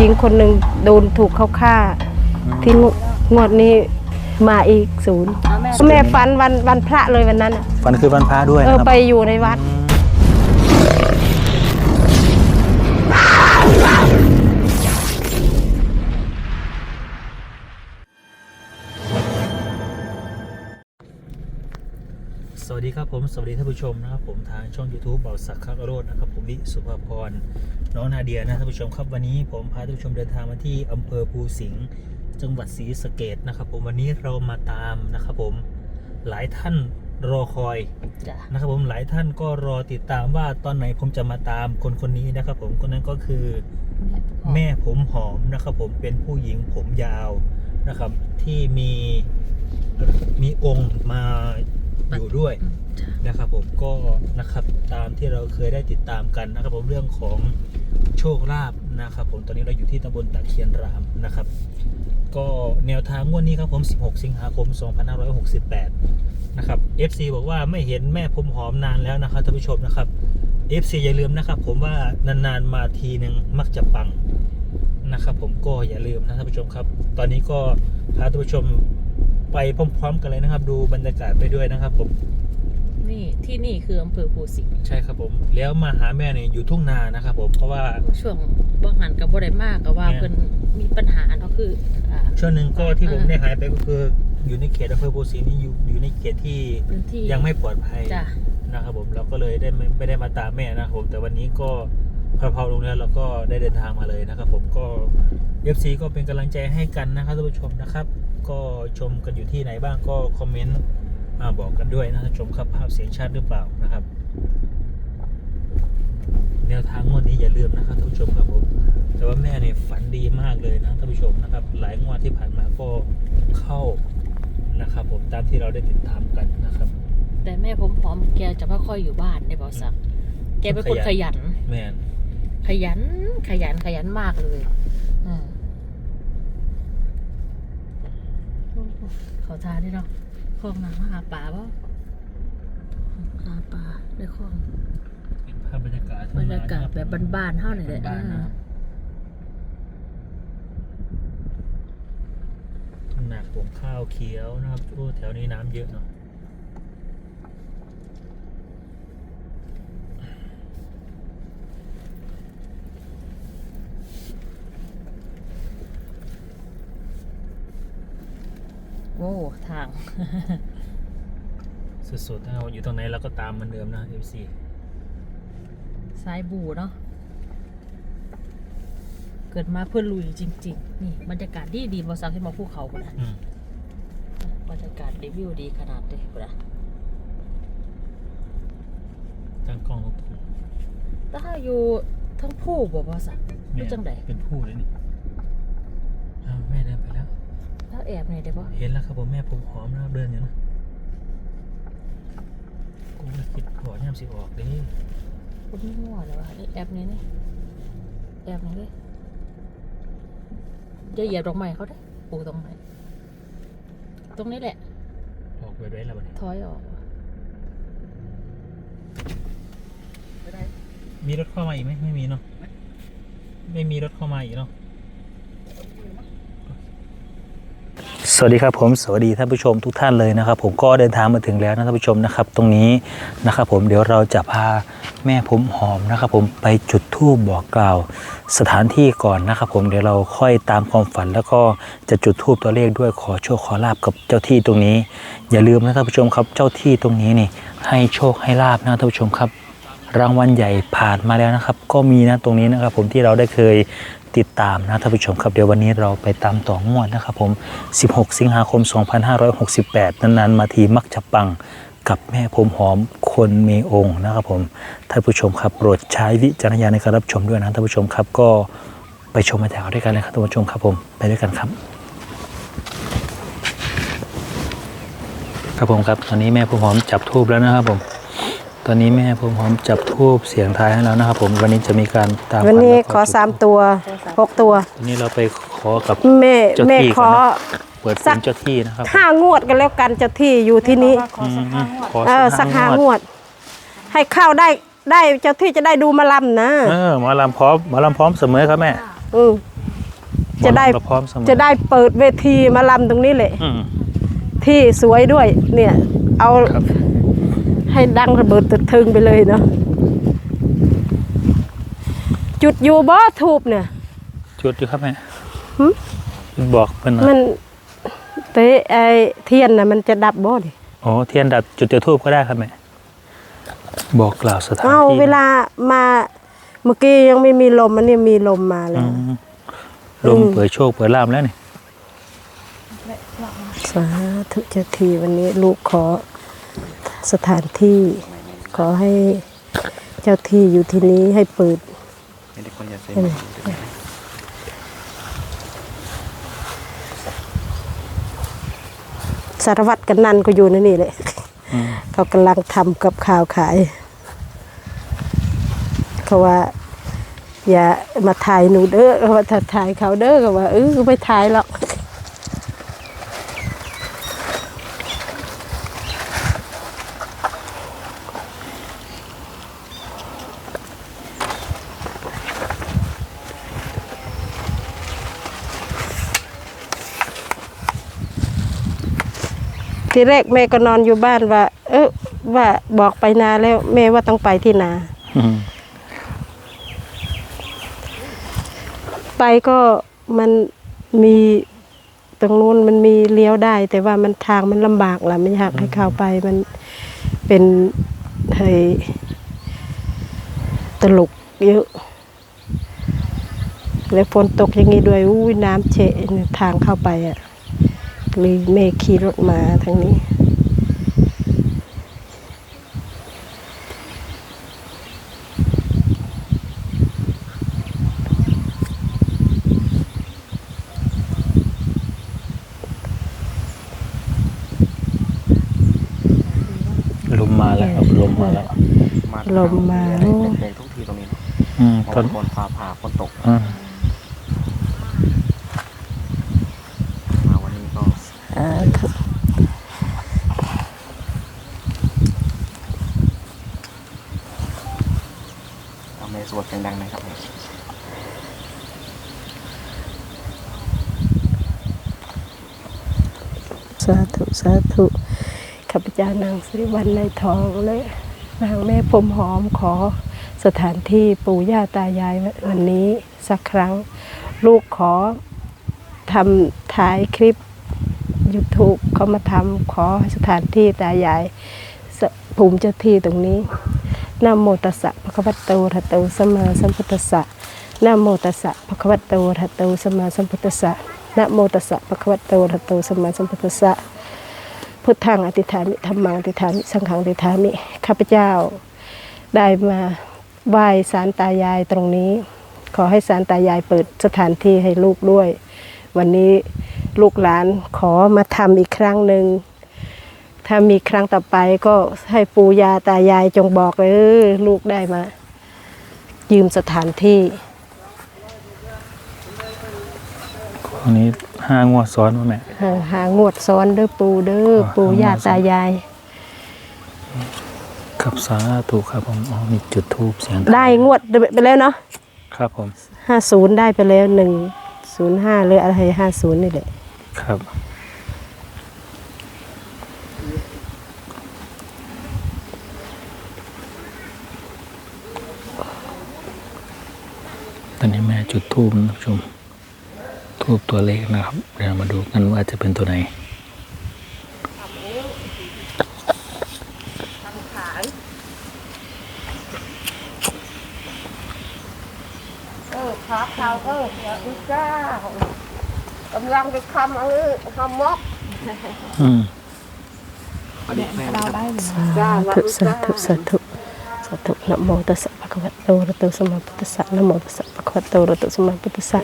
หญิงคนหนึ่งโดนถูกเขาฆ่า ที่งวงวดนี้มาอีกศูนย์เอาแม่แม่ฝันวันวันพระเลยวันนั้นน่ะ ฝันคือวันพระด้วยเอนะอครับ ไปอยู่ในวัด วัสดีครับผมสวัสดีท่านผู้ชมนะครับผมทางช่อง YouTube เบาสักคักอโรดนะครับผมวิสุภาพรน้องนาเดียนะท่านผู้ชมครับวันนี้ผมพาท่านผู้ชมเดินทางมาที่อำเภอภูสิงห์จังหวัดศรีสะเกดนะครับผมวันนี้เรามาตามนะครับผมหลายท่านรอคอยจ้ะนะครับผมหลายท่านก็รอติดตามว่าตอนไหนผมจะมาตามคนคนนี้นะครับผมคนนั้นก็คือแม่ผมหอมนะครับผมเป็นผู้หญิงผมยาวนะครับที่มีมีองค์มา อยู่ด้วยอืมจ้ะนะครับผมก็นะครับตามที่เราเคยได้ติดตามกันนะครับผมเรื่องของโชคลาภนะครับผมตอนนี้เราอยู่ที่ตำบลตะเคียนรามนะครับ ก็แนวทางงวดนี้ครับผม 16 สิงหาคม 2568 นะครับ FC บอกว่าไม่เห็นแม่ผมหอมนานแล้วนะครับท่านผู้ชมนะครับ FC อย่าลืมนะครับ ผมว่านานๆมาทีหนึ่งมักจะปังนะครับผมก็อย่าลืมนะท่านผู้ชมครับ ตอนนี้ก็พาท่านผู้ชม ไปพร้อมๆกันเลยนะครับ ดูบรรยากาศไปด้วยนะครับผมนี่ที่นี่คืออำเภอภูสิงห์ใช่ครับผม แล้วมาหาแม่เนี่ยอยู่ทุ่งนานะครับผมเพราะว่าช่วงบางหันกับบ่ได้มากกับว่าเนี่ยเพิ่นมีปัญหาเนาะคืออ่าช่วงหนึ่งก็ที่ผมอ่าได้หายไปก็คืออยู่ในเขตอำเภอโพสีนี่อยู่อยู่ในเขตที่พื้นที่ยังไม่ปลอดภัยจ้ะนะครับผมเราก็เลยได้ไม่ไม่ได้มาตามแม่นะครับผมแต่วันนี้ก็เพลาๆลงแล้วเราก็ได้เดินทางมาเลยนะครับ ผมก็ FC ก็เป็นกำลังใจให้กันนะครับท่านผู้ชมนะครับ ก็ชมกันอยู่ที่ไหนบ้างก็คอมเมนต์มาบอกกันด้วยนะท่านผู้ชมครับภาพเสียงชัดหรือเปล่านะครับ แนวทางงวดนี้อย่าลืมนะครับท่านผู้ชมครับผมแต่ว่าแม่เนี่ยฝันดีมากเลยนะท่านผู้ชมนะครับ หลายงวดที่ผ่านมาก็เข้านะครับ ผมตามที่เราได้ติดตามกันนะครับ แต่แม่ผมพร้อมแกจะไม่ค่อยอยู่บ้านในบ่อสักแกเป็นคนขยัน แม่นขยันขยันขยันมากเลยอืมโอ้โห เขาทานได้เนาะคลองน้ำหาปลาเปล่าหาปลาได้คลองเป็นภาพบรรยากาศบรรยากาศแบบบ้านๆเท่าไหร่เลยบ้านๆอ่านะครับทุ่งนาปลูกข้าวเขียวนะครับโอ้แถวนี้น้ำเยอะเนาะ โอ้ ทาง สุดๆนะครับอยู่ตรงไหนเราก็ตามเหมันเดิมนะ FC สายบูเนาะเกิดมาเพื่อลุยจริง ๆ นี่บรรยากาศดีดีบอสักที่มาภูเขาคนนะอืมบรรยากาศดีวิวดีขนาดเลยคนนะตั้งกล้องทุกทุกถ้าอยู่ทั้งผู้บ่บอสักอยู่จังไดเป็นผู้เลยนี่อ้าวแม่เดินไปแล้ว ถ้า แอบเนี่ยได้ปะเห็นแล้วครับผมแม่ผมหอมนะครับเดินอยู่นะกูเลยคิดขอย่ามสิออกเด้คนนี้มั่วเลยวะนี่แอบนี่นี่แอบนี่เลยจะเหยียบดอกไม้เขาได้ปลูกตรงไหนตรงนี้แหละ ออกไปได้แล้วบัดนี้ถอยออกมีรถเข้ามาอีกไหมไม่มีเนาะไม่มีรถเข้ามาอีกเนาะ สวัสดีครับผมสวัสดีท่านผู้ชมทุกท่านเลยนะครับ ผมก็เดินทางมาถึงแล้วนะท่านผู้ชมนะครับ ตรงนี้นะครับ ผมเดี๋ยวเราจะพาแม่ผมหอมนะครับ ผมไปจุดธูปบอกกล่าวสถานที่ก่อนนะครับ ผมเดี๋ยวเราค่อยตามความฝัน แล้วก็จะจุดธูปตัวเลขด้วยขอโชคขอลาบกับเจ้าที่ตรงนี้ อย่าลืมนะท่านผู้ชมครับเจ้าที่ตรงนี้นี่ ให้โชคให้ลาบนะท่านผู้ชมครับ รางวัลใหญ่ผ่านมาแล้วนะครับ ก็มีนะตรงนี้นะครับ ผมที่เราได้เคย ติดตามนะท่านผู้ชมครับเดี๋ยววันนี้เราไปตามต่องวดนะครับผม 16 สิงหาคม 2568 นานๆมาทีมักจะปังกับแม่ผมหอมคนมีองค์นะครับผมท่านผู้ชมครับโปรดใช้วิจารณญาณในการรับชมด้วยนะท่านผู้ชมครับก็ไปชมมาแถวด้วยกันเลยครับท่านผู้ชมครับผมไปด้วยกันครับ ครับผมครับตอนนี้แม่ผมหอมจับทูบแล้วนะครับผม ตอนนี้แม่ผมหอมจับทูบเสียงทายให้แล้วนะครับ ผมวันนี้จะมีการตามวันนี้ฝัและขอจุดสามตัวหกตัววันนี้เราไปขอกับแม่เจ้าแม่ที่ขก่อนอนะเปิดสัเป็นกเจ้าที่นะครับห้างวดกันแล้วกันเจ้าที่อยู่ที่นี้ อืมขอเออสักห้างวด ให้เข้าได้ได้เจ้าที่จะได้ดูมาลำนะ เออหมอลำพร้อมหมอลำพร้อมเสมอครับแม่อืม จะได้ หมอลำเราพร้อมเสมอจะได้เปิดเวทีมาลำตรงนี้แหละ อืม ที่สวยด้วย เนี่ย เอาครับ ให้ดังระเบิดตึกทึงไปเลยเนาะจุดอยู่บ่ทูบเนี่ย จุดอยู่ครับแม่หึจุดบอกเพิ่นนะมันเตะไอเทียนน่ะมันจะดับบ่ดิโอ้เทียนดับจุดเตียวทูบก็ได้ครับแม่บอกกล่าวสถานเอ้าที่เวลามาเมื่อกี้ยังไม่มีลมอันนี้มีลมมาอืแล้วมลมเปิดโชคเปิดลาบแล้วนี่สาธุเจ้าทีวันนี้ลูกขอ สถานที่ ขอให้เจ้าที่อยู่ที่นี้ให้เปิดไม่ได้คนอย่าเซ็นสารวัตรกันนันก็อยู่ในนี่แหละอืมเขากำลังทำกับข้าวขายเขาว่า อย่ามาถ่ายหนูเด้อเขาว่าถ้าถ่ายเขาเด้อก็ว่าเออไม่ถ่ายหรอก ทีแรกแม่ก็นอนอยู่บ้านว่า เออว่าบอกไปนาแล้ว แม่ว่าต้องไปที่นาอืมไปก็มันมีตรงนู้นมันมีเลี้ยวได้ แต่ว่ามันทางมันลำบากล่ะไม่อยากให้เข้าไปมันเป็นเฮ้ยตลกเยอะแล้วฝนตกอย่างนี้ด้วยอุ้ยน้ำเชะเนี่ยทางเข้าไปอะ เลยแม่ขี่รถมาทางนี้ ลมมาแล้วครับลมมาแล้ว ลมมาแรงทุกทีตรงนี้เนอะอืมเพตอราะนว่าฝนฟ้าผ่าฝนตก อืม มาวันนี้ก็ อ่าถูก เอาเมสวดเสียงดังหนะครับ สาธุสาธุข้าพเจ้านางสิริวัลในทองและนางแม่พรมหอมขอสถานที่ปู่ย่าตายายวันนี้สักครั้ง ลูกขอทำถ่ายคลิป YouTube เขามาทำขอสถานที่ตายายภูมิเจ้าที่ตรงนี้นะโมตัสสะภะคะวะโตอะระโตสมาสัมพุทธัสสะนะโมตัสสะภะคะวะโตอะระโตสัมมาสัมพุทธัสสะ นะโมตัสสะภะคะวะโตอะระโตสัมมาสัมพุทธัสสะพุทธังอธิษฐามิธรรมังอธิษฐามิสังฆังอธิษฐามิข้าพเจ้า ได้มาไหว้ศาลตายายตรงนี้ ขอให้ศาลตายายเปิดสถานที่ให้ลูกด้วย วันนี้ลูกหลานขอมาทำอีกครั้งหนึ่งถ้ามีครั้งต่อไปก็ให้ปู่ยาตายายจงบอกเลยลูกได้มา ยืมสถานที่ อันนี้ห้างวดซ้อนว่าแม่หาหางวดซ้อนเด้อปู่เด้อปู่ย่าตายาย ครับสาธุครับผมอ๋อมีจุดทูบเสียงได้งวดไปแล้วเนาะครับผมห้าศูนย์ได้ไปแล้วหนึ่งศูนย์ห้าหรืออะไรห้าศูนย์นี่แหละครับ ตอนนี้แม่จุดทูบนะผู้ชม ทูบตัวเลขนะครับ เดี๋ยวมาดูกันว่าจะเป็นตัวไหนเออขาเขาเอออย่าอึก้ากำลังจะคำเออคำมอกอืมอันนี้แม่นะครับสาธุสาธุสาธุ สาธุนะโมตัสสะภะคะวะโตอะระหะโตสัมมาพุทธัสสะนะโมตัสสะภะคะวะโตอะระหะโตสัมมาพุทธัสสะ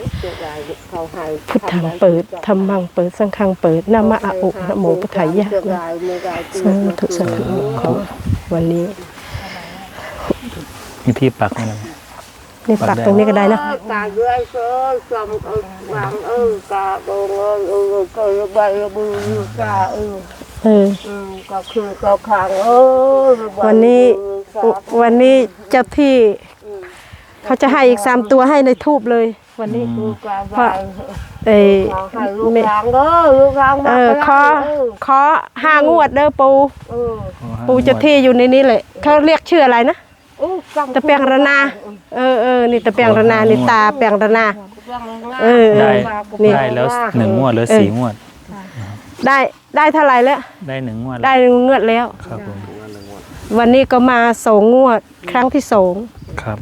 พุทธังเปิดธรรมังเปิดสังฆังเปิดนะมะอะอุนะโมพุทธายะนะสาธุสาธุขอวันนี้มีที่ปักไหมล่ะนี่ปักตรงนี้ก็ได้นะตาเยื่อเสือสมเออวางเออตาโดนเออเออเกยใบมือตาเออเอออืมก็คือก็ขางเออวันนี้ วันนี้เจ้าที่ เขาจะให้อีกสามตัวให้ในทูบเลย วันนี้ลูกกาเพราะบายเอ้ยขอให้ลูกแม่หลานเด้อลูกหลานเอมาอก็ขอได้เออขอห้างวดเด้อปูเออปูเจะที่อยู่ในนี้เลยเขาเรียกชื่ออะไรนะโอ้จำตะเปียงระนา เออเออนี่ตะเปียงระนานี่ตาเปียงระนาเออได้นี่ได้แล้วหนึ่งงวดหรือเออสี่งวด ได้ได้เท่าไหร่แล้ว ได้หนึ่งงวด ได้งวดแล้วครับผม วันนี้ก็มาสองงวดครั้งที่สอง ครับ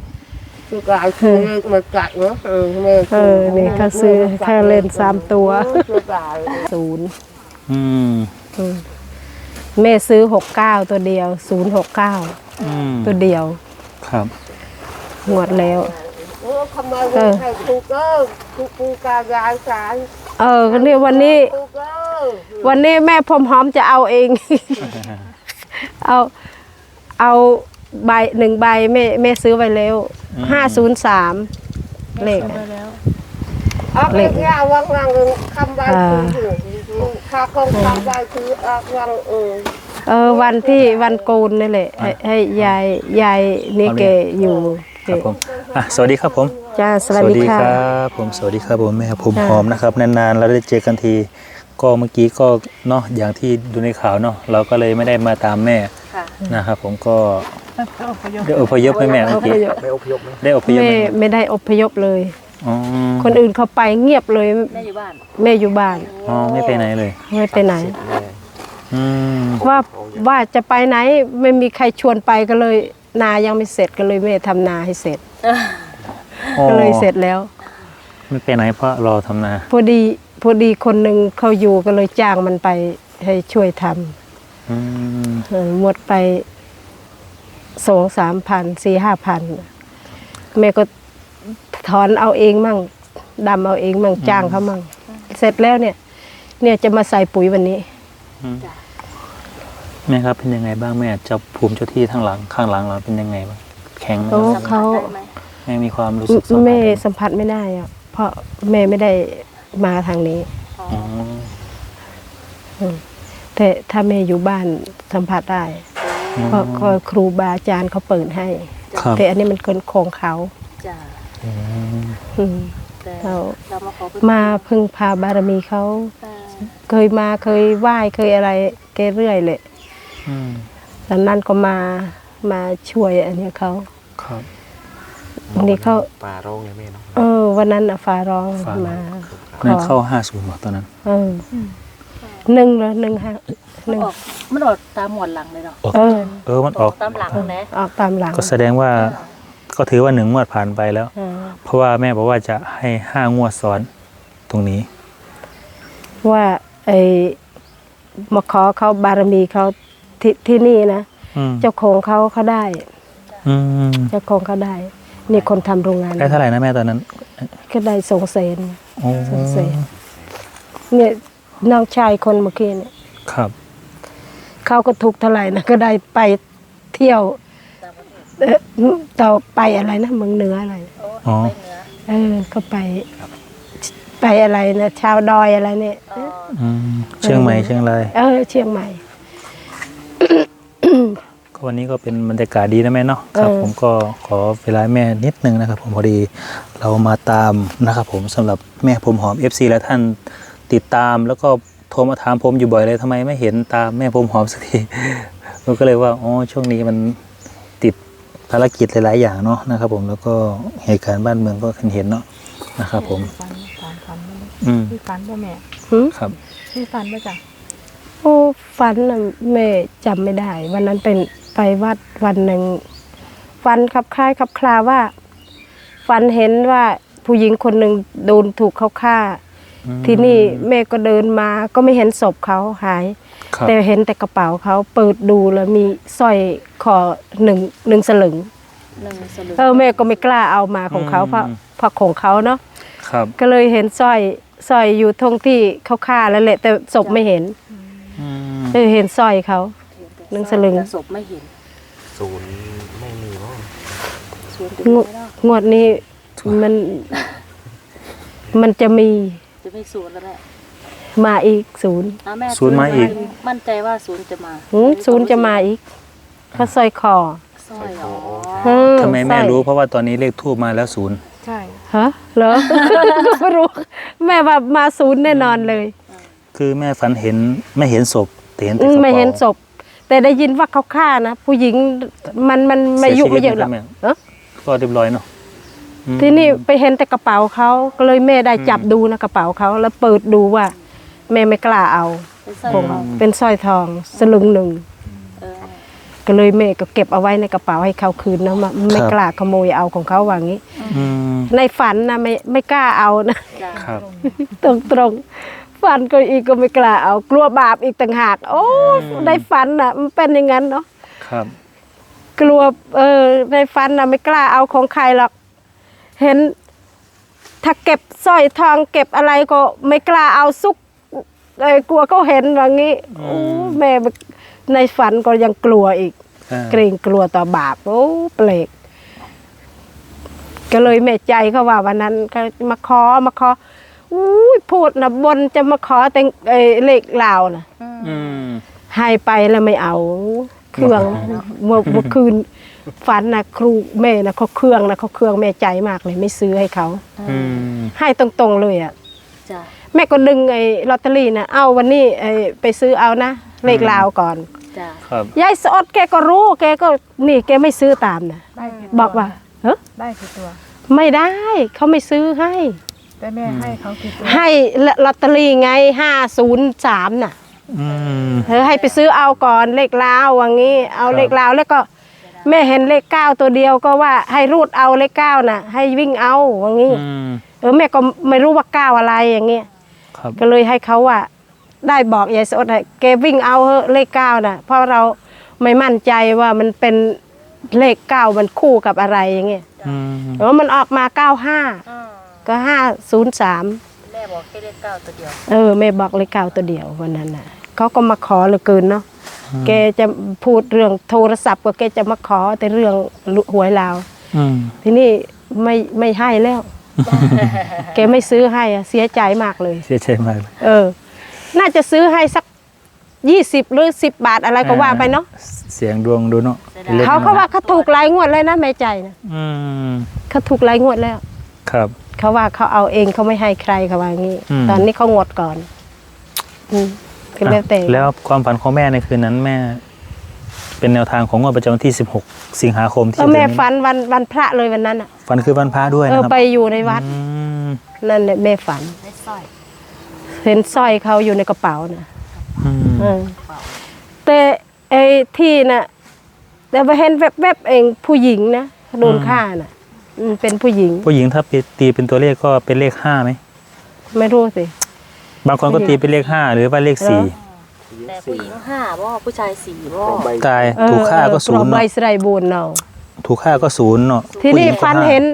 ลูกหลานคือเลขมากัดเนาะเออแม่เออนี่เขาซื้อเขาเล่นสามตัวลูกหลานศูนย์อืมอืมแม่ซื้อหกเก้าตัวเดียวศูนย์หกเก้าอืมตัวเดียว ครับ งวดแล้วเออทำไมไม่ให้ถูกเออถูกปูกายายสารเออก็เนี่ยวันนี้ถูกเออวันนี้แม่พรมหอมจะเอาเอง เอา เอาใบหนึ่งใบแม่แม่ซื้อไว้แล้วห้าศูนย์สามเลข ไปแล้ว ออกเลขยาวังวังคำใบคือค่าคงคำใบคือออกวังเออเออวันที่วันโกนนี่แหละให้ให้ยายยายนี่แกอยู่ครับผมอะสวัสดีครับผมจ้าสวัสดีค่ะรับผมสวัสดีครับผมแม่ผมค่ะ หอมนะครับนานๆเราได้เจอกันที ก็เมื่อกี้ก็เนาะอย่างที่ดูในข่าวเนาะเราก็เลยไม่ได้มาตามแม่ ค่ะ นะครับผมก็ได้อพยพให้แม่เมื่อกี้ไม่อพยพไหมได้อพยพแม่ไหมไม่ได้อพยพเลย อ๋อคนอื่นเขาไปเงียบเลยแม่อยู่บ้านแม่อยู่บ้านอ๋อไม่ไปไหนเลย ไม่ไปไหนแม่อืมว่าว่าจะไปไหนไม่มีใครชวนไปก็เลย นายังไม่เสร็จก็เลยแม่ทำนาให้เสร็จอ๋อก็เลยเสร็จแล้ว ไม่ไปไหนเพราะรอทำนา พอดีพอดีคนหนึ่งเขาอยู่ก็เลยจ้างมันไปให้ช่วยทำอืมเออ หมดไปสองสามพันสี่ห้าพันแม่ก็ถอนเอาเองมั่งดำเอาเองมั่งจ้างเขามั่งเสร็จแล้วเนี่ย เนี่ยจะมาใส่ปุ๋ยวันนี้แม่ครับเป็นยังไงบ้างแม่เจ้าภูมิเจ้าที่ข้างหลังข้างหลังเราเป็นยังไงบ้างแข็งไหมโอ้ครับเขาได้ไหมแม่มีความรู้สึกสัมผัสแม่ได้ไหมสัมผัสไม่ได้อะเพราะแม่ไม่ได้มาทางนี้อ๋ออ๋อ แต่ถ้าแม่อยู่บ้านสัมผัสได้เพราะก็ครูบาอาจารย์เขาเปิดให้ ครับ แต่อันนี้มันเกินโครงเขาจ้าอืมอืมแต่เราเรามาขอพึ่งมาพึ่งพาบารมีเขาเออเคยมาเคยไหว้เคยอะไรแกเรื่อยเลยอืมตอนนั้นก็มามาช่วยอันเนี้ยเขาครับวันนี้เขาป่าโรงไงแม่เนาะ เออ วันนั้นน่ะฟ้าร้องฟ้าร้อง มานั่นเข้าห้าศูนย์ตอนนั้น เอออ หนึ่งเหรอหนึ่งฮะหมันนึ่งออกมันออกตามหมวดหลังเลยเนาะเออ เออมันออก ตามหลังนะออกตามหลังก็แสดงว่าก็ถือว่าหนึ่งงวดผ่านไปแล้วเออเพราะว่าแม่บอกว่าจะให้ห้างวดซ้อนตรงนี้ ว่าไอ้มาขอเขาบารมีเขาที่ที่นี่นะ อืมเจ้าของเขาเขาได้ อืมเจ้าของเขาได้ นี่คนทำโรงงาน ได้เท่าไหร่นะแม่ตอนนั้นก็ได้สองแสน โอ้สองแสนเนี่ย น้องชายคนเมื่อกี้เนี่ยครับ เขาก็ถูกเท่าไหร่นะก็ได้ไปเที่ยวเอ่อต่อไปอะไรนะเมืองเหนืออะไรอ๋อไปเหนือเออก็ไป ไปอะไรนะชาวดอยอะไรเนี่ยอ๋ออืมเชียงใหม่เชียงรายเออ เชียงใหม่ ก็วันนี้ก็เป็นบรรยากาศดีนะแม่เนาะครับ เออ ผมก็ขอเวลาแม่นิดนึงนะครับ ผมพอดีเรามาตามนะครับ ผมสำหรับแม่ผมหอม FC และท่าน ติดตามแล้วก็โทรมาถามผมอยู่บ่อยเลยทำไมไม่เห็นตามแม่ผมหอมสักทีผมก็เลยว่าอ๋อช่วงนี้มันติดภารกิจหลาย ๆ อย่างเนาะนะครับ ผมแล้วก็เหตุการณ์บ้านเมืองก็เห็นเนาะนะครับ ผมฝันฝันฝันอืมพี่ฝันป่ะแม่หืมครับพี่ฝันป่ะจ้ะโอ้ฝันน่ะแม่จำไม่ได้ วันนั้นเป็นไปวัดวันหนึ่งฝันคลับคล้ายคลับคลาว่าฝันเห็นว่าผู้หญิงคนหนึ่งโดนถูกเขาฆ่าอืม ที่นี่แม่ก็เดินมาก็ไม่เห็นศพเขาหายครับแต่เห็นแต่กระเป๋าเขาเปิดดูแล้วมีสร้อยคอหนึ่งหนึ่งสลึงหนึ่งสลึงเออแม่ก็ไม่กล้าเอามาของเขาเพราะเพราะของเขาเนาะครับก็เลยเห็นสร้อยสร้อยอยู่ตรงที่เขาฆ่าแล้วแหละ แต่ศพไม่เห็นอืมเออเห็นสร้อยเขาหนึ่งสลึงแต่ศพไม่เห็นศูนย์ไม่มีเนาะศูนย์งวดงวดนี้มันมันจะมีจะไม่ศูนย์แล้วแม่มาอีกศูนย์อะแม่ศูนย์มาอีก มั่นใจว่าศูนย์จะมาหืมศูนย์จะมาอีกเพราะสร้อยคอสร้อยอ๋ออืทำไมแม่สร้อยรู้เพราะว่าตอนนี้เลขทูบมาแล้วศูนย์ใช่เอฮะเหรอ ไม่รู้ แม่ว่ามาศูนย์แน่นอนเลยคือแม่ฝันเห็นไม่เห็นศพแต่เห็นแต่อืกมระไม่เป๋าเห็นศพ แต่ได้ยินว่าเขาฆ่านะ ผู้หญิงมันมันไม่อายุไม่เยอะหรอกสีชีวิตเออก็เรียบร้อยเนาะอืม ที่นี่ไปเห็นแต่กระเป๋าเขาก็เลยแม่ได้จับดูนะกระเป๋าเขาแล้วเปิดดูว่า แม่ไม่กล้าเอาเป็นสร้อยผมทองเป็นสร้อยทองสลึงหนึ่งเออก็เลยแม่ก็เก็บเอาไว้ในกระเป๋าให้เขาคืนนะมาไม่กล้าขโมยเอาของเขาว่างี้อืมในฝันนะไม่ไม่กล้าเอานะจ้ะครับตรงตรงๆฝันก็อีกก็ไม่กล้าเอา กลัวบาปอีกต่างหาก โอ้ในฝันน่ะมันเป็นอย่างนั้นเนาะครับ กลัวเออในฝันน่ะไม่กล้าเอาของใครหรอก เห็น ถ้าเก็บสร้อยทองเก็บอะไรก็ไม่กล้าเอาซุกเออกลัวเขาเห็นว่างี้โอ้แม่ในฝันก็ยังกลัวอีกอ่าเกรงกลัวต่อบาปโอ้เปลกก็เลยแม่ใจเขาว่าวันนั้นก็มาขอมาขออุ้ยพูดนะบนจะมาขอแต่งเอ่อเลขลาวนะอืมให้ไปแล้วไม่เอา เครื่องเมื่อเมื่อคืน ฝันนะครูแม่นะเขาเครื่องนะเขาเครื่องแม่ใจมากเลยไม่ซื้อให้เขาอืมให้ตรงๆเลยอะจ้ะแม่ก็ดึงไอ้ลอตเตอรี่นะเอาวันนี้ไอ้ไปซื้อเอานะเลขลาวก่อน จ้ะครับ ยายสอดแกก็รู้แกก็นี่แกไม่ซื้อตามนะได้กี่บอกว่าเฮ้ได้กี่ตัว ไม่ได้เขาไม่ซื้อให้ แต่แม่ให้เขากี่ตัวให้ลอตเตอรี่ไงห้าศูนย์สามน่ะอืม เธอให้ไปซื้อเอาก่อนเลขลาวว่างี้ เอาครับ เลขลาวแล้วก็ แม่เห็นเลขเก้าตัวเดียวก็ว่าให้รูดเอาเลขเก้าน่ะ ให้วิ่งเอาว่างี้ อืมเออแม่ก็ไม่รู้ว่าเก้าอะไรอย่างเงี้ยครับก็เลยให้เขาว่า ได้บอกยายสดให้แกวิ่งเอาเถอะเลขเก้าน่ะ เพราะเราไม่มั่นใจว่ามันเป็นเลขเก้ามันคู่กับอะไรอย่างเงี้ยอืมเออมันออกมาเก้าห้าก็ห้าศูนย์สาม แม่บอกแค่เลขเก้าตัวเดียว เออแม่บอกเลขเก้าตัวเดียววันนั้นน่ะเขาก็มาขอเหลือเกินเนาะ แกจะพูดเรื่องโทรศัพท์ก็แกจะมาขอแต่เรื่องหวยลาวอืมทีนี้ไม่ไม่ให้แล้ว แกไม่ซื้อให้อะเสียใจมากเลย เสียใจมากเลยเออ น่าจะซื้อให้สักยี่สิบหรือสิบบาทอะไรก็ว่าไปเนาะเสียงดวงดูเนาะล็กเขาเขาน้อยว่าเขาถูกหลายงวดเลยนะแม่ใจนะอืมเขาถูกหลายงวดแล้ว ครับ เขาว่าเขาเอาเองเขาไม่ให้ใครเขาว่างี้อืมตอนนี้เขางดก่อน อืม ก็แล้วแต่อะแล้วความฝันของแม่ในคืนนั้นแม่ เป็นแนวทางของงวดประจำวันที่ 16 สิงหาคมที่เออจะถึงแม่นี้ฝันวันวันพระเลยวันนั้นอะ ฝันคือวันพระด้วยเอนะอครับไปอยู่ในวัด อืมนั่นแหละแม่ฝันให้สร้อยเห็นสร้อยเขาอยู่ในกระเป๋านะอืมเออแต่ไอ้ที่น่ะ แต่ไปเห็นแวบๆเองผู้หญิงนะโดนฆ่าน่ะอืมเป็นผู้หญิง ผู้หญิงถ้าตีเป็นตัวเลขก็เป็นเลขห้าไหมไม่รู้สิ บางคนก็ตีเป็นเลขห้าหรือว่าเลขสี่แต่ผู้หญิงห้าบ่ผู้ชายสี่บ่ของใบตายเออถูกฆ่าก็ศูนย์ใบเนาะสไรบูนเนาะถูกฆ่าก็ศูนย์เนาะทีนี้ผู้ญิงก็ฟันห้าเห็น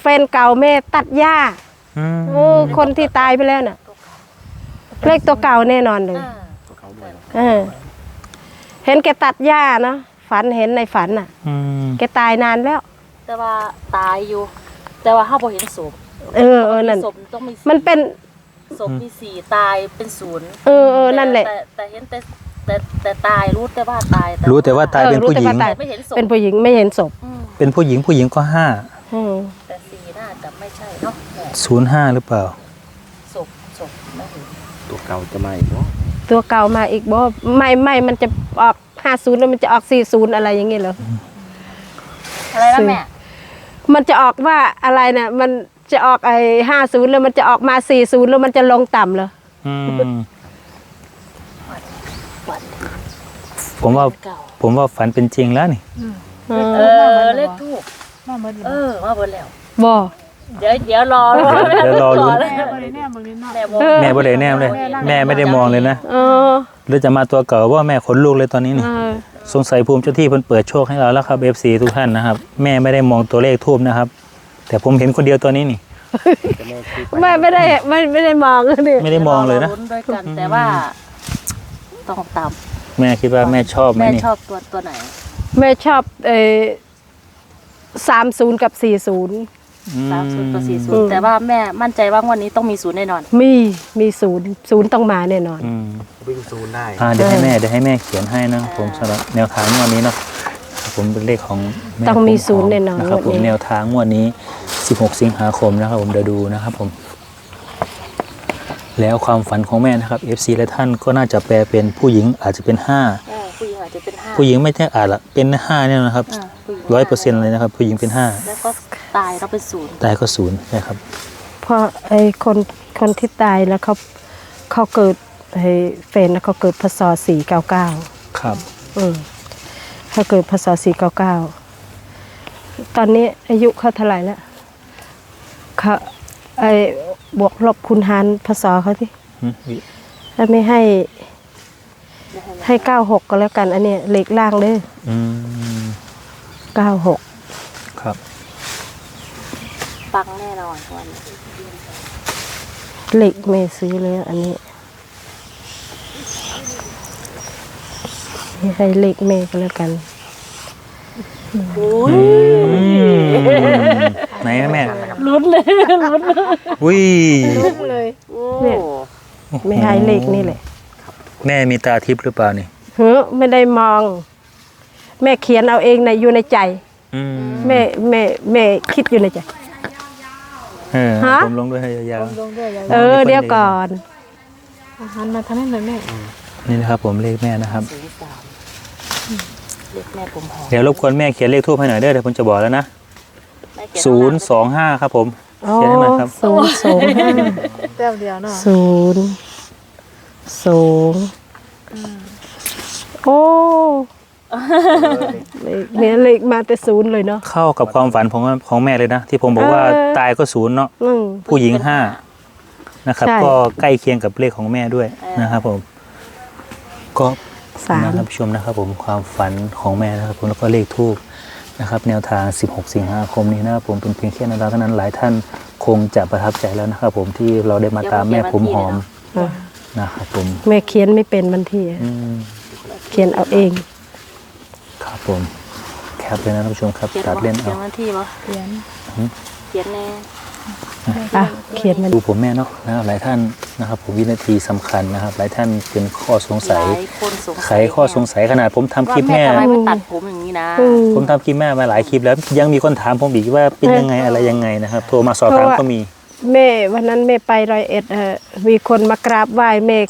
แฟนเก่าแม่ตัดหญ้าอืมเออคนที่ตายไปแล้วน่ะเลขตัวเก่าแน่นอนเลย อ่าเออ เห็นแกตัดหญ้าเนาะฝันเห็นในฝันน่ะ อืมแกตายนานแล้ว แต่ว่าตายอยู่ แต่ว่าห้าบ่เห็นศพเออเออนั่น ศพต้องมีสี่มันเป็น ศพมีสี่ตายเป็นศูนย์เออเออนั่นแหละแต่แต่เห็นแต่แต่แต่ตายรู้แต่ว่าตายรู้แต่ว่าตายเป็นผู้หญิงเออรู้แต่ว่าตายแต่ไม่เห็นศพเป็นผู้หญิงไม่เห็นศพอืมเป็นผู้หญิงผู้หญิงก็ห้าอืมแต่สี่น่าจะไม่ใช่เนาะแหม่ศูนย์ห้าหรือเปล่า ศพศพไม่เห็นตัวเก่าจะมาอีกเนาะตัวเก่ามาอีกบ่ไม่ไม่มันจะออกห้าศูนย์แล้วมันจะออกสี่ศูนย์อะไรอย่างงี้เหรอ อะไรนะแม่มันจะออกว่าอะไรน่ะมัน จะออกไอ้ห้าศูนย์แล้วมันจะออกมาสี่ศูนย์แล้วมันจะลงต่ำเหรออืมฝันผมว่าเก่าผมว่าฝันเป็นจริงแล้วนี่อืมเออเลขทูบมาเมื่อดีเออมาเบนแล้ว บ่เดี๋ยวเดี๋ยวรอเดี๋ยวรอลุ้นเลยแม่บริแน่มึงนี่เนาะแม่บอกแม่บ่ได้แนมเลย แม่ไม่ได้มองเลยนะเออหรือจะมาตัวเก่าว่าแม่ขนลูกเลยตอนนี้นี่เออสงสัยภูมิเจ้าที่เพิ่นเปิดโชคให้เราแล้วครับ FC ทุกท่านนะครับ แม่ไม่ได้มองตัวเลขทูบนะครับ แต่ผมเห็นคนเดียวตัวนี้นี่จะแม่คิดไปไม่ไม่ได้ไม่ไม่ได้มองนี่ไม่ได้มองเลยนะรลุ้นด้วยกันแต่ว่าต้องตามแม่คิดว่าแม่ชอบไหมแม่นี่ชอบตัวตัวไหน แม่ชอบเอสามศูนย์กับสี่ศูนย์สามศูนย์กับสี่ศูอืนย์มแต่ว่าแม่มั่นใจว่าวันนี้ต้องมีศูนย์แน่นอน มีมีศูนย์ศูนย์ต้องมาแน่นอน อืมวิ่งศูนย์ได้ อ่าเดี๋ยวให้แม่เดี๋ยวให้แม่เขียนให้นะผมสำหรับแนวทางงวดนี้เนาะ ผมเป็นเลขของแต้องมีผศูนย์แน่นอนนะครับงผวดมนี้แนวทางงวดนี้ 16 สิงหาคมนะครับ ผมเดี๋ยวดูนะครับผม แล้วความฝันของแม่นะครับ FC และท่านก็น่าจะแปลเป็นผู้หญิงอาจจะเป็นเออผู้หญิงอาจจะเป็นห้า5ผู้หญิงไม่ใช่อาจละเป็น 5 เนี่ยนะครับอ่าผู้หญิงร้อยเปอร์เซ็นต์เลยนะครับ ผู้หญิงเป็น แล้วก็ตายเราเป็นศูนย์ 5 ตายก็ศูนย์นะครับ เพราะไอ้คนคนที่ตายแล้วเขาเขาเกิดไอ้เฟนแล้วเขาเกิดพศสี่เก้าเก้าครับอืม เขาเกิดพศสี่เก้าเก้าตอนนี้อายุเขาเท่าไหร่แล้วเขาไอ้บวกลบคูณหารพศเขาที่อืมถ้าไม่ให้ ให้เก้าหกก็แล้วกัน อันเนี้ยเลขล่างเลยอืมเก้าหกครับ ปังแน่นอนวันนี้เลขไม่ซื้อเลยอันนี้ ให้เลขเมก็แล้วกันอืมไหนแม่แม่ลุ้นเลยลุ้นเลยอุ้ยเนี่ยไม่ให้เลขนี่แหละแม่มีตาทิพย์หรือเปล่านี่เฮ้อไม่ได้มอง แม่เขียนเอาเองในอยู่ในใจอืมแม่แม่แม่คิดอยู่ในใจเออฮะผมลงด้วยให้ยาวลงด้วยยายเออเดี๋ยวก่อนหันมาทางนี้หน่อยแม่ๆนี่นะครับผมเลขแม่นะครับศูนย์สาม เด็กแม่ผมหอมเดี๋ยวรบกวนแม่เขียนเลขทูบให้หน่อยเด้อเดี๋ยวผมจะบอกแล้วนะแม่เขีนศูนย์สองห้าครับผมโอ้เขียนให้หน่อยครับศูนย์สองห้าแต้วเดียวเนาะศูนย์สองโอ้เลขเนี่ยเลขมาแต่ศูนย์เลยเนาะ เข้ากับความฝันของของแม่เลยนะ ที่ผมบอกว่าเออ ตายก็ศูนย์เนาะอืม ผู้หญิงห้านะครับ ใช่ ก็ใกล้เคียงกับเลขของแม่ด้วยนะครับผม ก็ สามนะท่านผู้ชมนะครับผมความฝันของแม่นะครับผมแล้วก็เลขทูบนะครับ แนวทาง 16 สิงหาคมนี้นะครับผมเป็นเพียงแค่แนวทางเท่านั้นหลายท่านคงจะประทับใจแล้วนะครับผมที่เราได้มาตามแม่ผมหอมอะนะครับผมแม่เขียนไม่เป็นบันทีอะอืมเขียนเอาเอง ครับผมแคปเลยนะท่านผู้ชมครับเขียนตัดว่าเล่นเขียเอานวันที่วะเขียนเขียนแน่ อะเขียนมันดูผมแม่เนาะนะครับหลายท่านนะครับผมวินาทีสำคัญนะครับ หลายท่านเป็นข้อสงสัยหลายคนสงไขสัยข้อสงสัยขนาดผมทำคลิปว่าแม่แม่ทำไมไม่ตัดผมอย่างนี้นะอืมผมทำคลิปแม่มาหลายคลิปแล้ว ยังมีคนถามผมอีกว่าเป็นยังไงอะไรยังไงนะครับโทรมาสอบถามเพราะว่าก็มี แม่วันนั้นแม่ไปร้อยเอ็ดเออมีคนมากราบไหว้แม่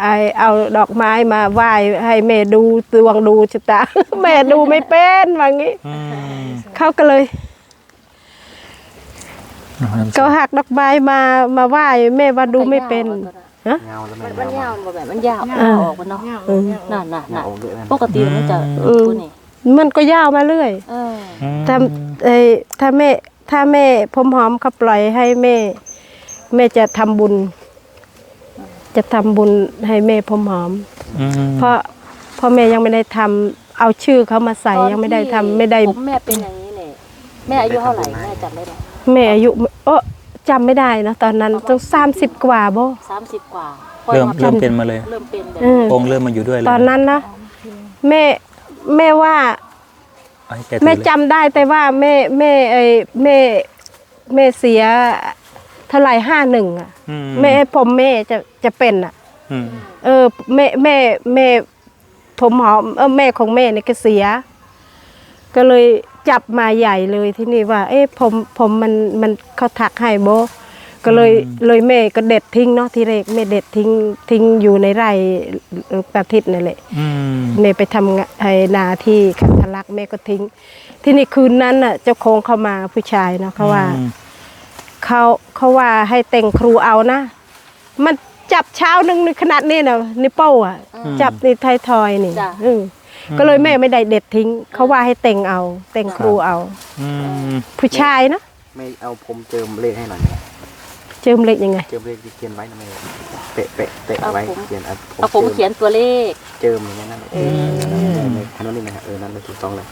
ไอเอาดอกไม้มาไหว้ให้แม่ดูดวงดูชะตาแม่ดูไม่เป็นว่างี้อืมเขาก็เลย เขาหักดอกไม้มามาไหว้แม่ว่าดูไม่เป็นฮะเงาแล้วมัแม่นมันยาวมันแบบมันยาวอ่าเอาออกมันเนาะเงาอืมเงาน่ะน่ะน่ะเงาเยอะนะปกติมันจะอืมตัวนี้มันก็ยาวมาเรื่อยเออถ้าเอยถ้าแม่ถ้าแม่ผมหอมเขาปล่อยให้แม่ แม่จะทำบุญ จะทำบุญให้แม่ผมหอมอืมเพราะเพราะแม่ยังไม่ได้ทำเอาชื่อเขามาใส่ตอนยังไม่ได้ที่ทำไม่ได้ผมแม่เป็นอย่างนี้เลยแม่อายุเท่าไหร่แม่จำได้ไหม แม่อายุเออจำไม่ได้นะตอนนั้นต้องสามสิบกว่าบ่สามสิบกว่าเริ่มพอเริ่มเป็นมาเลยเริ่มเป็นแบบเออองค์เริ่มมาอยู่ด้วยเลยตอนนั้นนะแม่แม่ว่าเอาให้แกถือแม่เลยจำได้แต่ว่าแม่แม่ไอแม่แม่เสียเท่าไหร่ห้าหนึ่งอะอืมแม่ผมแม่จะจะเป็นอะอืมเออแม่แม่แม่ผมหอมเออแม่ของแม่เนี่ยก็เสีย ก็เลย จับมาใหญ่เลยที่นี่ว่า เอ๊ะผมผมมันมันเขาถักให้โบก็เลยเลยแม่ก็เด็ดทิ้งเนาะทีแรกแม่เด็ดทิ้งทิ้งอยู่ในไร่ประทิศนั่นแหละอืมแม่ไปทำงานไอ้นาที่คันทะลักแม่ก็ทิ้ง ที่นี่คืนนั้นน่ะเจ้าของเขามาผู้ชายเนาะเขาว่าอืมเขาเขาว่าให้แต่งครูเอานะ มันจับเช้านึงในขนาดนี้นะนิ้วโป้อะ จับในไทยทอยนี่อืม ก็เลยแม่ไม่ได้เด็ดทิ้ง เขาว่าให้แต่งเอาแต่งครูเอา อืมผู้ชายนะไม่เอาผมเจิมเลขให้หน่อยแม่เจิมเล็กยังไง เจิมเลขที่เขียนไว้นะแม่เปะเปะเปะเอาไว้เขียนเอาเอาผมเขียนตัวเลข เจิมอย่างนั้นเอออันนั้นนี่นะฮะเออนั่นเลยถูกต้องเลย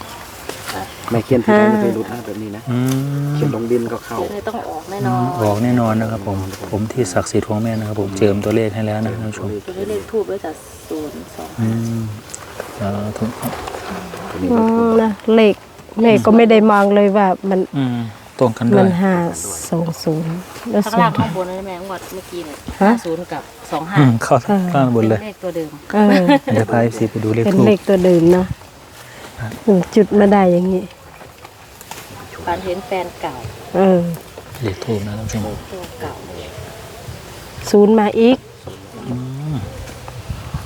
ไม่เขียนที่ไหนไม่เคยรู้นะแบบนี้นะอืมเขียนลงดินก็เข้า เขียนเลยต้องออกแน่นอนบอกแน่นอนนะครับผม ผมที่ศักดิ์สิทธิ์ของแม่นะครับผมเจิมตัวเลขให้แล้วนะท่านผู้ชมตัวเลขทูบด้วยจากศูนย์สองอืม สาธุครับตัวนี้อืก็มนะเลขแม่ก็ไม่ได้มองเลยว่ามันอืมตรงกันด้มัวนยห้าสองศูนย์แล้วข้างศูล่างนย์ ข้างบนนั่นแม่งวดเมื่อกี้เนี่ยฮะ ศูนย์กับสองห้าอืมเข้าข้างบนเลยเลขตัวเดิมเออเดี๋ยวพาซีไปดูเลขเป็นทูบเลขตัวเดิมนะอืมจุดมาได้อย่างนี้ ฝันเห็นแฟนเก่าเออเลขทูบนะท่านผู้ชมศูนย์มาอีก อืม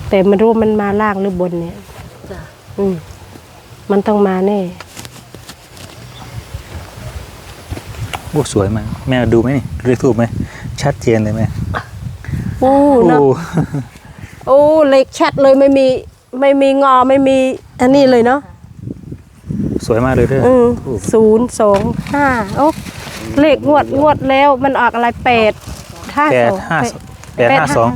แต่ไม่รู้มันมาล่างหรือบนเนี่ย จ้ะอืมมันต้องมาแน่ โอ้สวยมากแม่ดูไหมนี่ดูเลขทูบไหมชัดเจนเลยไหมโอ้เนอะโอ้โอ้เล็กชัดเลยไม่มีไม่มีงอไม่มีอันนี้เลยเนาะสวยมากเลยเด้ออืมทูบศูนย์สองห้าโอ้เลขงวดงวดแล้วมันออกอะไรแปดห้าแปสดองห้าแปด ห้าสอง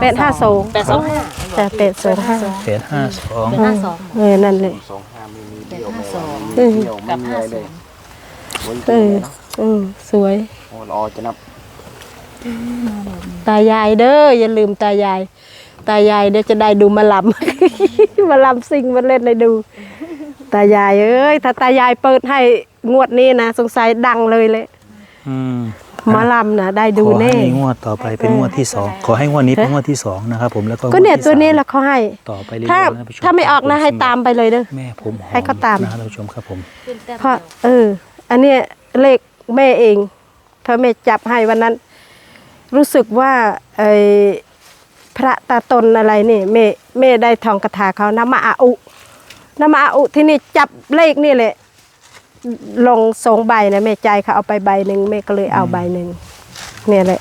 แปดห้าสองแปดสองห้าแต่แปดสองห้าแปดห้าสองแปดห้าสองเออนั่นเลยสองห้าไม่มีแปเดีดยวห้าไม่สองมีเดียวไม่กับมีห้าอะไรสเลอยงโอ้ยเอออืมสวยโอ้รอจะนับตายายเด้ออย่าลืมตายาย ตายายเดี๋ยวจะได้ดูมาลำมาลำซิงมาเล่นให้ดู ตายายเอ้ยถ้าตายายเปิดให้งวดนี้นะสงสัยดังเลยเลย อืม หมาลำนะได้ดูขอให้แน่งวดต่อไปเป็นงวดที่สองขอให้งวดนี้เป็นงวดที่สองนะครับผมแล้วก็ก็เนี่ยงดที่ตัวนี้สาม แหละเขาให้ ต่อไปเรื่อยๆถ้านะท่านผู้ชถ้าไม่ออกนะให้ตามไปเลยเด้อ แม่ผมหอมให้เขาตาม นะครับท่านผู้ชมครับผมขึ้นแต้มเพราะเดียวเออ อันเนี้ยเลขแม่เองเพราะแม่จับให้วันนั้น รู้สึกว่าไอ้พระตาตนอะไรนี่แม่แม่ได้ทองกระถาเขาน้ำมาอาอุน้ำมาอาอุที่นี่จับเลขนี่แหละ ลงสองใบนะแม่ใจายเขาเอาไปใบหนึ่งแม่ก็เลยเอาใบหนึ่งเนี่ยแหละ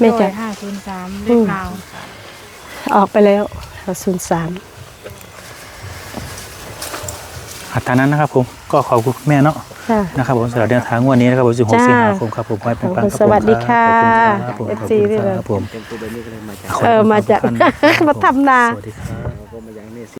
แม่จ่ายห้าศูนย์สามอืเลขมลาวออกไปแล้วศูนย์สามอัตรานั้นนะครับผมก็ขอบคุณคุณแม่เนาะค่ะ นะครับผมสำหรับเดินทางงวันนี้นะครับผม16จ้าสิงหาคมครับผมไว้เป็นปังครับผมสวัสดีค่ะขอบคุณครับผม FC ด้วยเหรอครับผมเป็นตัวแบบนี้ก็เลยมาจากเออมาจากขอบคุณครับมาทำนา สวัสดีครับก็มาอย่างนี้